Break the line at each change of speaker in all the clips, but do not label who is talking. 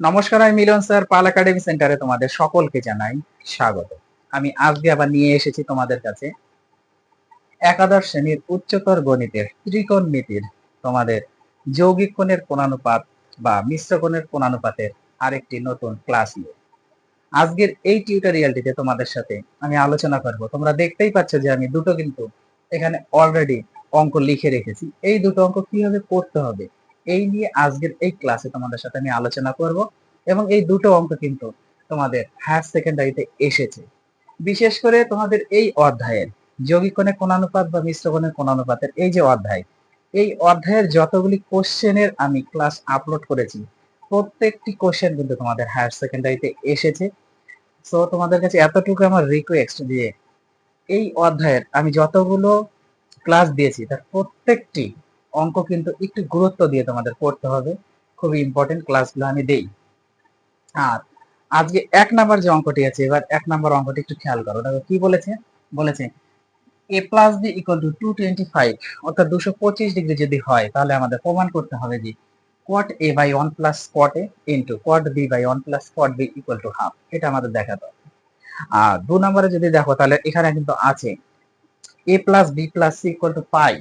নমস্কার, আমি মিলন স্যার, পাল একাডেমি সেন্টারে তোমাদের সকলকে জানাই স্বাগত। আমি আজকে আবার নিয়ে এসেছি তোমাদের কাছে একাদশ শ্রেণির উচ্চতর গণিতের ত্রিকোণমিতির তোমাদের যৌগিক কোণের কোণানুপাত বা মিশ্র কোণের কোণানুপাতের আরেকটি নতুন ক্লাস নিয়ে। আজকের এই টিউটোরিয়ালটিতে তোমাদের সাথে আমি আলোচনা করব। তোমরা দেখতেই পাচ্ছ যে আমি দুটো কিন্তু এখানে অলরেডি অঙ্ক লিখে রেখেছি। এই দুটো অঙ্ক কীভাবে করতে হবে? এই নিয়ে আজকের এই ক্লাসে তোমাদের সাথে আমি আলোচনা করব এবং এই দুটো অঙ্ক কিন্তু তোমাদের হায়ার সেকেন্ডারিতে এসেছে। বিশেষ করে তোমাদের এই অধ্যায়ের যৌগিক কোণের কোণানুপাত বা মিশ্র কোণের কোণানুপাতের এই যে অধ্যায়, এই অধ্যায়ের যতগুলি কোশ্চেনের আমি ক্লাস আপলোড করেছি, প্রত্যেকটি কোশ্চেন কিন্তু তোমাদের হায়ার সেকেন্ডারিতে এসেছে। সো তোমাদের কাছে এতটুকু আমার রিকোয়েস্ট দিয়ে এই অধ্যায়ের আমি যতগুলো ক্লাস দিয়েছি, তার প্রত্যেকটি অঙ্ক কিন্তু একটু গুরুত্ব দিয়ে তোমাদের পড়তে হবে। খুবই ইম্পর্টেন্ট ক্লাসগুলো আমি দেই। আর আজকে এক নাম্বার যে অঙ্কটি আছে, এবার এক নাম্বার অঙ্কটি একটু খেয়াল করো। দেখো কি বলেছে? বলেছে A plus B equal to two twenty five অর্থাৎ দুশো পঁচিশ ডিগ্রি যদি হয়, তাহলে আমাদের প্রমাণ করতে হবে যে cot A by one plus cot A into cot B by one plus cot B equal to half এটা আমাদের দেখাতে হবে আর দু নম্বরে যদি দেখো, তাহলে এখানে কিন্তু আছে A plus B plus C equal to five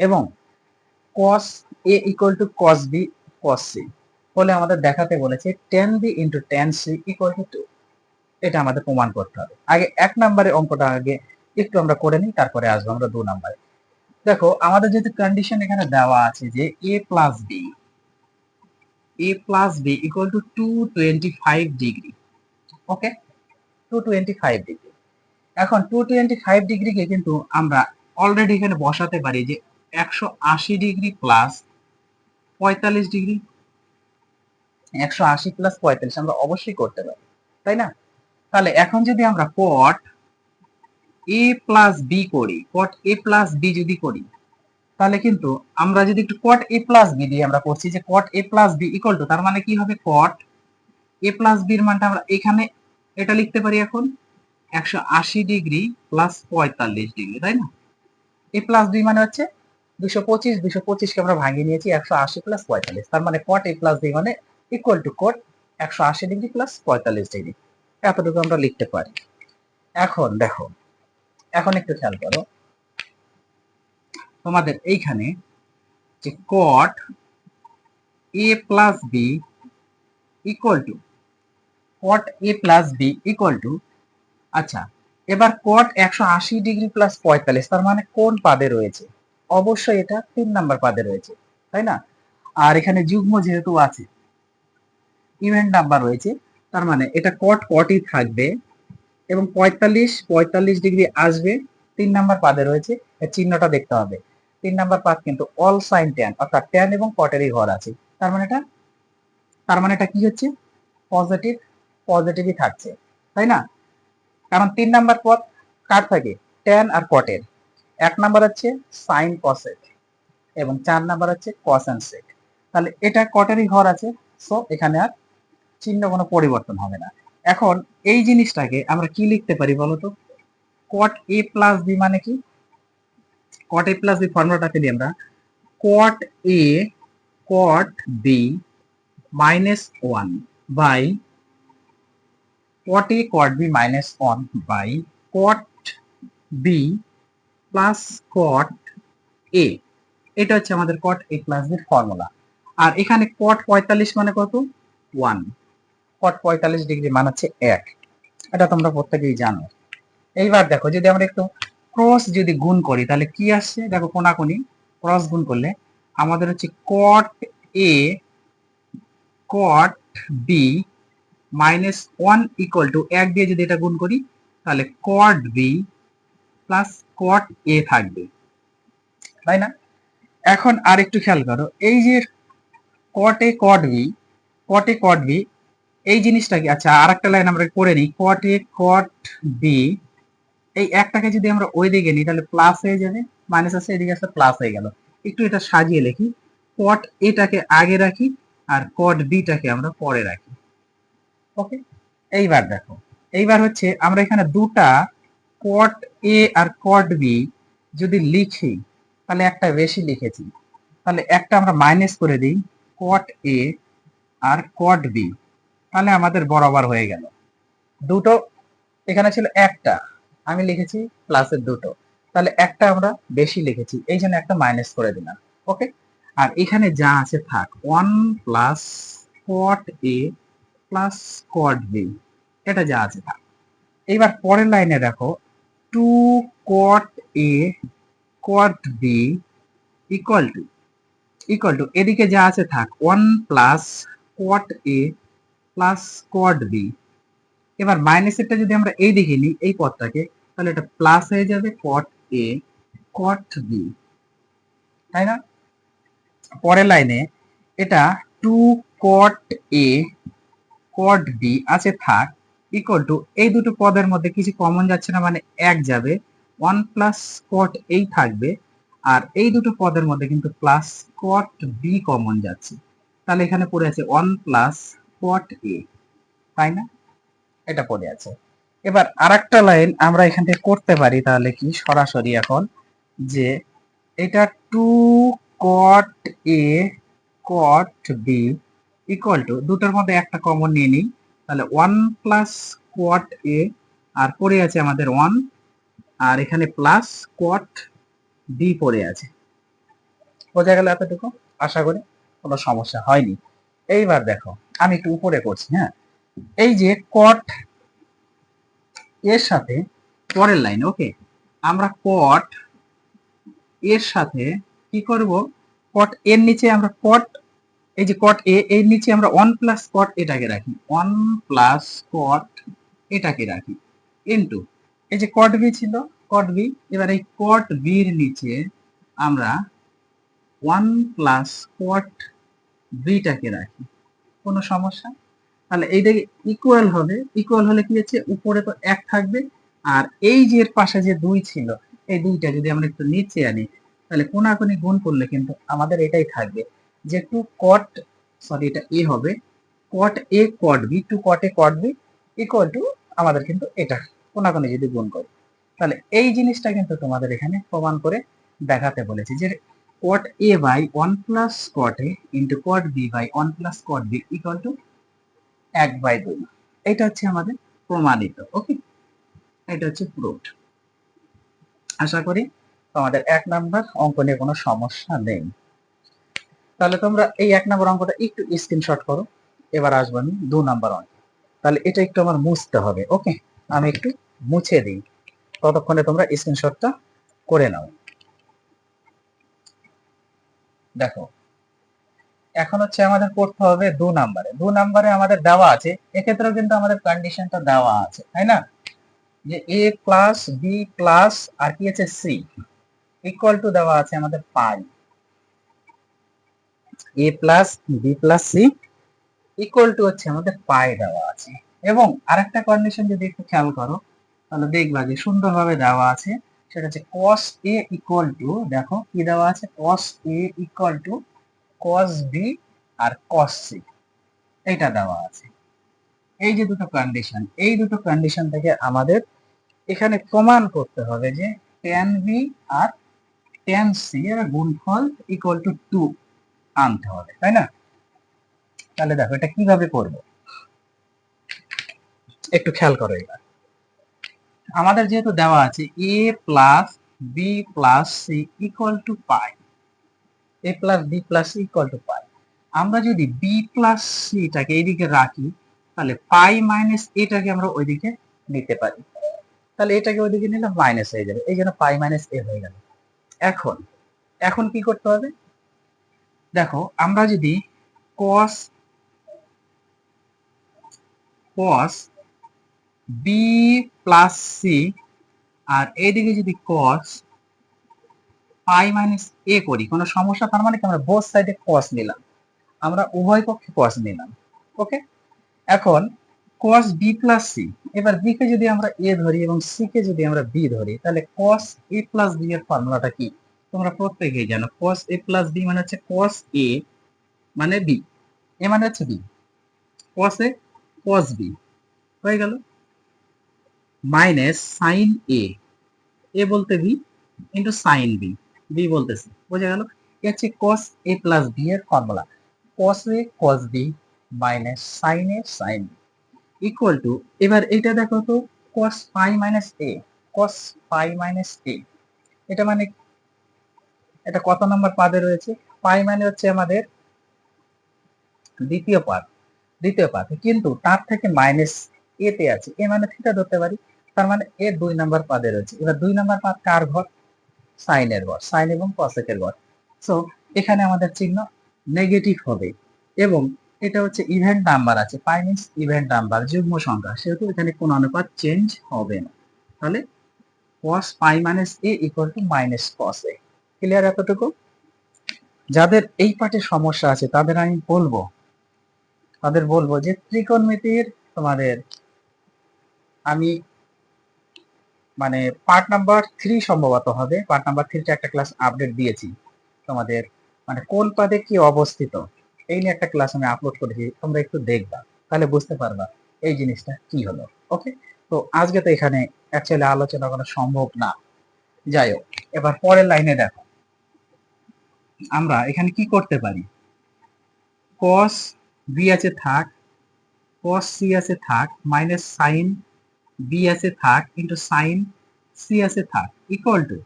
এবং cos a equal to cos b cos c ফলে আমাদের দেখাতে বলেছে tan b into tan c equal to 2 এটা আমাদের প্রমাণ করতে হবে। আগে এক নম্বরে অঙ্কটা আগে একটু আমরা করে নিই, তারপরে আসব আমরা দু নম্বরে। দেখো, আমাদের যেহেতু কন্ডিশন এখানে দেওয়া আছে যে a plus b, a plus b equal to 225 degree okay 225 degree এখন 225 ডিগ্রিকে কিন্তু আমরা অলরেডি এখানে বসাতে পারি যে একশো আশি ডিগ্রি প্লাস পঁয়তাল্লিশ ডিগ্রি। একশো আশি প্লাস পঁয়তাল্লিশ, আমরা অবশ্যই করতে পারি, তাই না? তাহলে এখন যদি আমরা কট এ প্লাস বি করি কট এ প্লাস বি যদি করি, তাহলে কিন্তু আমরা যদি একটু কট এ প্লাস বি দিয়ে আমরা করছি যে cot A plus B equal to তার মানে কি হবে কট এ প্লাস বির মানটা আমরা এখানে এটা লিখতে পারি এখন, একশো আশি ডিগ্রি প্লাস পঁয়তাল্লিশ ডিগ্রি, তাই না? এ প্লাস বি মানে হচ্ছে দুশো পঁচিশ, দুশো পঁচিশকে আমরা ভাঙিয়ে নিয়েছি, একশো আশি প্লাস পঁয়তাল্লিশ। তার মানে কট এ প্লাস বি মানে ইকুয়াল টু কট একশো আশি ডিগ্রি প্লাস পঁয়তাল্লিশ ডিগ্রি এতটুকু আমরা লিখতে পারি। এখন দেখো, এখন একটু খেয়াল করো। তোমাদের এইখানে যে cot A plus B equal to cot A plus B equal to আচ্ছা এবার কট একশো আশি ডিগ্রি প্লাস পঁয়তাল্লিশ, তার মানে কোন পাদে রয়েছে? অবশ্যই এটা তিন নাম্বার পাদে রয়েছে, তাই না? আর এখানে যুগ্ম যেহেতু আছে ইভেন্ট নাম্বার রয়েছে, তার মানে এটা কট কটই থাকবে এবং পঁয়তাল্লিশ পঁয়তাল্লিশ ডিগ্রি আসবে, তিন নাম্বার পাদে রয়েছে চিহ্নটা দেখতে হবে। তিন নাম্বার পাদ কিন্তু অল সাইন ট্যান অর্থাৎ ট্যান এবং কটেরই ঘর আছে, তার মানে এটা, তার মানে এটা কি হচ্ছে? পজিটিভ পজিটিভই থাকছে, তাই না? কারণ তিন নাম্বার পদ কার থাকে? ট্যান আর কটের এক নাম্বার হচ্ছে সাইন কসেট এবং চার নাম্বার হচ্ছে কস সেক তাহলে এটা কটেরই ঘর আছে? সো এখানে আর চিহ্ন কোনো পরিবর্তন হবে না। এখন এই জিনিসটাকে আমরা কি লিখতে পারি বলতো কট এ প্লাস বি মানে কি? কট এ প্লাস বি ফর্মুলাটাকে দিয়ে আমরা cot A cot B minus one by cot A cot B minus one by cot B plus cot A এটা হচ্ছে আমাদের কট এ প্লাস বির ফর্মুলা আর এখানে কট পঁয়তাল্লিশ মানে কত? ওয়ান কট পঁয়তাল্লিশ ডিগ্রি মান হচ্ছে এক। এটা তোমরা প্রত্যেকেই জানো। এইবার দেখো, যদি আমরা একটু ক্রস যদি গুণ করি, তাহলে কি আসছে? দেখো, কোনাকুনি। ক্রস গুণ করলে আমাদের হচ্ছে cot A cot B minus one equal to এক দিয়ে যদি এটা গুণ করি, তাহলে কট বি প্লাস কট এ থাকবে। তাই না? এখন আর একটু খেয়াল করো, এই যে cot A cot B caught A cot B এই জিনিসটা কি? আচ্ছা আর একটা লাইন আমরা করে নিই কট এ কট বি এই একটাকে যদি আমরা ওই দিকে নিই, তাহলে প্লাস হয়ে যাবে মাইনাস আছে, এদিকে আছে প্লাস হয়ে গেল। একটু এটা সাজিয়ে লিখি কট এটাকে আগে রাখি, আর কট বিটাকে আমরা পরে রাখি। ওকে এইবার দেখো, এইবার হচ্ছে আমরা এখানে দুটা কট এ আর কট বি যদি লিখি, তাহলে একটা বেশি লিখেছি। তাহলে একটা আমরা মাইনাস করে দিই কট এ আর কট বি তাহলে আমাদের বরাবর হয়ে গেল। দুটো, এখানে ছিল একটা, আমি লিখেছি প্লাসের দুটো। তাহলে একটা আমরা বেশি লিখেছি, এই জন্য একটা মাইনাস করে দিলাম ওকে আর এখানে যা আছে থাক one plus cot A plus cot B এটা যা আছে থাক। এইবার পরের লাইনে দেখো two cot A cot B equal to equal to এদিকে যা আছে থাক one plus cot A plus cot B এবার মাইনাসেরটা যদি আমরা এই দিকে নিই, এই পদটাকে তাহলে এটা প্লাস হয়ে যাবে কট এ কট বি তাই না? পরের লাইনে এটা two cot A cot B আছে থাক ইকুয়াল টু এই দুটো পদের মধ্যে কিছু কমন যাচ্ছে না মানে এক যাবে। ওয়ান প্লাস কট এই থাকবে, আর এই দুটো পদের মধ্যে কিন্তু প্লাস কট বি কমন যাচ্ছে। তাহলে এখানে পড়ে আছে ওয়ান প্লাস কট এ তাই না? এটা পড়ে আছে। এবার আরেকটা লাইন আমরা এখান থেকে করতে পারি তাহলে কি? সরাসরি এখন, যে এটা two cot A cot B equal to দুটোর মধ্যে একটা কমন নিয়ে নিই। তাহলে ওয়ান প্লাস কোয়াট এ আর পড়ে আছে আমাদের ওয়ান আর এখানে প্লাস কোয়াট বি পড়ে আছে। বোঝা গেল এতটুকু? আশা করি কোনো সমস্যা হয়নি। এইবার দেখো, আমি একটু উপরে করছি হ্যাঁ? এই যে কট এর সাথে পরের লাইন ওকে আমরা কট এর সাথে কি করব? কট এর নিচে আমরা কট এই যে কট এ এর নিচে আমরা ওয়ান প্লাস কট এটাকে রাখি। ওয়ান প্লাস কট এটাকে রাখি। ইন্টু এই যে কট বি ছিল কট বি এবার এই কট বির নিচে আমরা ওয়ান প্লাস কট বিটাকে রাখি। কোনো সমস্যা? তাহলে এইটাকে ইকুয়াল হবে। ইকুয়াল হলে কি হচ্ছে? উপরে তো এক থাকবে। আর এই যে এর পাশে যে দুই ছিল, এই দুইটা যদি আমরা একটু নিচে আনি, তাহলে কোনাকুনি গুণ করলে কিন্তু আমাদের এটাই থাকবে। যে টু কট সরি এটা এ হবে। Cot A cot B two cot A cot B equal to আমাদের কিন্তু এটা কোনাকুনি যদি গুণ করি। তাহলে এই জিনিসটা কিন্তু তোমাদের এখানে প্রমাণ করে দেখাতে বলেছি যে cot A by one plus cot A into cot B by one plus cot B equal to এক বাই দুই। এটা হচ্ছে আমাদের প্রমাণিত ওকে এটা হচ্ছে প্রুফড আশা করি তোমাদের এক নাম্বার অঙ্ক নিয়ে কোনো সমস্যা নেই। তাহলে তোমরা এই এক নম্বর অঙ্কটা একটু স্ক্রিনশট করো। এবার আসব আমি দু নাম্বার অঙ্ক। তাহলে এটা একটু আমার মুছতে হবে ওকে আমি একটু মুছে দিই। ততক্ষণে তোমরা স্ক্রিনশটটা করে নাও। দেখো, এখন হচ্ছে আমাদের পড়তে হবে দু নাম্বারে। দু নাম্বারে আমাদের দেওয়া আছে, এক্ষেত্রেও কিন্তু আমাদের কন্ডিশনটা দেওয়া আছে, তাই না? যে এ প্লাস বি প্লাস আর কি আছে সি ইকুয়াল টু দেওয়া আছে আমাদের pi. A plus B plus C equal to হচ্ছে আমাদের পাই দেওয়া আছে। এবং আরেকটা কন্ডিশন যদি একটু খেয়াল করো, তাহলে দেখবা যে সুন্দরভাবে দেওয়া আছে, সেটা হচ্ছে cos a ইকুয়াল টু দেখো কি দেওয়া আছে? cos a equal to cos b আর cos c এইটা দেওয়া আছে। এই যে দুটো কন্ডিশন এই দুটো কন্ডিশন থেকে আমাদের এখানে প্রমাণ করতে হবে যে tan b আর tan c এর গুণফল ইকুয়াল টু টু আনতে হবে, তাই না? তাহলে দেখো, এটা কীভাবে করব? একটু খেয়াল করো এবার। আমাদের যেহেতু দেওয়া আছে A plus B plus C equal to pi A plus B plus C equal to pi আমরা যদি বি প্লাস সিটাকে এইদিকে রাখি, তাহলে পাই মাইনাস এটাকে আমরা ওইদিকে নিতে পারি। তাহলে এটাকে ওইদিকে নিলে মাইনাস হয়ে যাবে। এই জন্য পাই মাইনাস এ হয়ে গেল। এখন এখন কি করতে হবে? দেখো, আমরা যদি cos cos B plus C আর এইদিকে যদি cos পাই মাইনাস এ করি, কোনো সমস্যা, তার মানে কি আমরা বোথ সাইডে cos নিলাম। আমরা উভয় পক্ষে cos নিলাম ওকে এখন cos b প্লাস সি এবার b কে যদি আমরা a ধরি এবং c কে যদি আমরা b ধরি, তাহলে cos a প্লাস b এর ফর্মুলাটা কি? তোমরা প্রত্যেকেই জানো, cos a প্লাস b মানে হচ্ছে cos a মানে b, a মানে হচ্ছে b, cos a, cos b, হয়ে গেল। মাইনাস সাইন এ এ বলতে B into sine B B বলতেছি, বোঝা গেল? এ হচ্ছে cos a প্লাস বি এর formula cos a, cos b minus sine A sine equal to এবার এটা দেখো তো, cos pi minus A cos pi minus A এটা মানে এটা কত নম্বর পাদে রয়েছে? পাই মানে হচ্ছে আমাদের দ্বিতীয় পাদ দ্বিতীয় পাদ। কিন্তু তার থেকে মাইনাস এতে আছে। এ মানে থিটা ধরতে পারি। তার মানে এ দুই নাম্বার পাদে রয়েছে। এবার দুই নাম্বার পাদ কার ঘর? সাইনের ঘর সাইন এবং কসেকের ঘর। সো এখানে আমাদের চিহ্ন নেগেটিভ হবে। এবং এটা হচ্ছে ইভেন্ট নাম্বার আছে। পাই মিনস ইভেন্ট নাম্বার যুগ্ম সংখ্যা। সেহেতু এখানে কোন অনুপাত চেঞ্জ হবে না। তাহলে cos pi minus A equal to minus cos A clear এতটুকু? যাদের এই পার্টে সমস্যা আছে, তাদের আমি বলব, তাদের বলব যে ত্রিকোণমিতির তোমাদের আমি মানে পার্ট নাম্বার থ্রি সম্ভবত হবে। পার্ট নাম্বার থ্রিতে একটা ক্লাস আপডেট দিয়েছি। তোমাদের মানে কোন পাদে কি অবস্থিত, এই নিয়ে একটা ক্লাস আমি আপলোড করেছি, তোমরা একটু দেখবা, তাহলে বুঝতে পারবা এই জিনিসটা কি হলো ওকে তো আজকে তো এখানে অ্যাকচুয়ালি আলোচনা করা সম্ভব না। যাই হোক, এবার পরের লাইনে দেখো। আমরা এখানে কি করতে পারি? cos বি আছে থাক, cos সি আছে থাক মাইনাস সাইন বি আছে থাক ইন্টু সাইন সি আছে থাক ইকুয়াল টু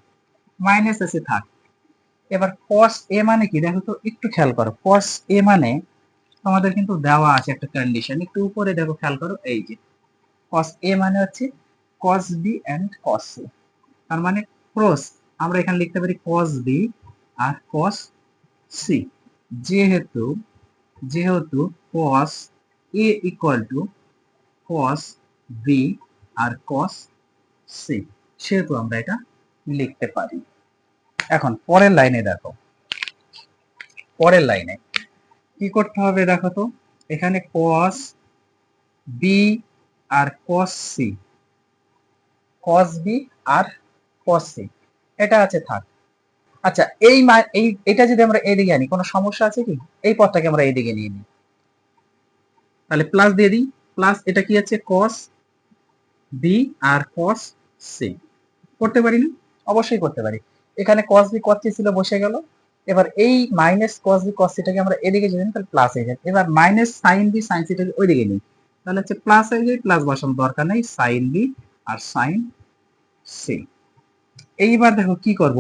মাইনাস আছে থাক। এবার cos এ মানে কি? দেখো তো, একটু খেয়াল করো, cos এ মানে তোমাদের কিন্তু দেওয়া আছে একটা কন্ডিশন একটু উপরে দেখো, খেয়াল করো, এই যে, cos এ মানে হচ্ছে cos B and cos C তার মানে ক্রস আমরা এখানে লিখতে পারি cos বি আর cos সি যেহেতু যেহেতু cos A equal to cos B আর cos সি সেহেতু আমরা এটা লিখতে পারি। এখন পরের লাইনে দেখো। পরের লাইনে কি করতে হবে দেখো তো? এখানে cos বি আর cos সি cos বি আর cos সি এটা আছে থাক। আচ্ছা এই এই, এটা যদি আমরা এদিকে আনি, কোনো সমস্যা আছে কি? এই পথটাকে আমরা এদিকে নিয়ে নিই। তাহলে প্লাস দিয়ে দিই। প্লাস এটা কি আছে? Cos বি আর cos সি করতে পারি না? অবশ্যই করতে পারি। এখানে cos বি cos সি ছিল, বসে গেল। এবার এই মাইনাস cos বি cos সিটাকে আমরা এদিকে যদি তাহলে প্লাস হয়ে যায়। এবার মাইনাস সাইন বি সাইন সিটাকে ওইদিকে নিই। তাহলে হচ্ছে প্লাস হয়ে যায় প্লাস বসানোর দরকার নেই। সাইন বি আর সাইন সি এইবার দেখো কি করব?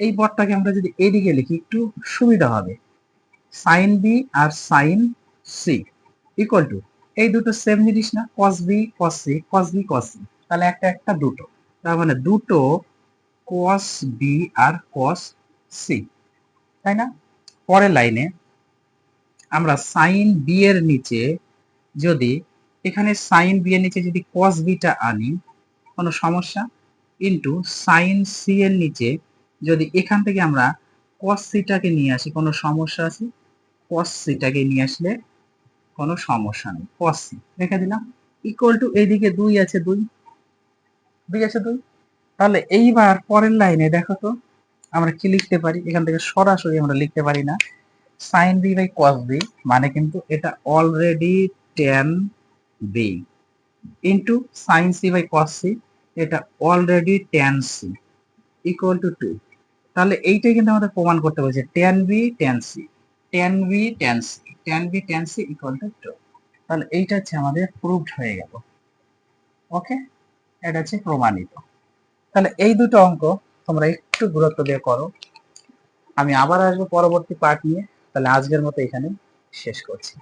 এই পদটাকে আমরা যদি এদিকে লিখি, একটু সুবিধা হবে। সাইন বি আর সাইন সি ইকুয়াল টু এই দুটো সেম জিনিস না, cos B cos C cos B cos C তাহলে একটা একটা দুটো। তার মানে দুটো cos বি আর cos সি তাই না? পরের লাইনে আমরা সাইন বি এর নিচে যদি, এখানে সাইন বি এর নিচে যদি cos বিটা আনি, কোনো সমস্যা? ইন্টু সাইন সি এর নিচে যদি এখান থেকে আমরা cos সিটাকে নিয়ে আসি, কোনো সমস্যা আছে? cos সিটাকে নিয়ে আসলে কোনো সমস্যা নেই। cos সি রেখে দিলাম। ইকুয়াল টু এইদিকে দুই আছে দুই। দুই আছে দুই। তাহলে এইবার পরের লাইনে দেখো তো, আমরা কি লিখতে পারি? এখান থেকে সরাসরি আমরা লিখতে পারি না। Sine B by cos B মানে কিন্তু এটা already tan B into sine C by cos C এটা already tan C equal to two তাহলে এইটাই কিন্তু আমাদের প্রমাণ করতে বলছে tan B tan C tan B tan C tan B tan C equal to two তাহলে এইটা হচ্ছে আমাদের প্রুভড হয়ে গেল। ওকে এটা হচ্ছে প্রমাণিত। তাহলে এই দুটো অঙ্ক তোমরা একটু গুরুত্ব দিয়ে করো। আমি আবার আসব পরবর্তী পার্ট নিয়ে। তাহলে আজকের মতো এখানে শেষ করছি।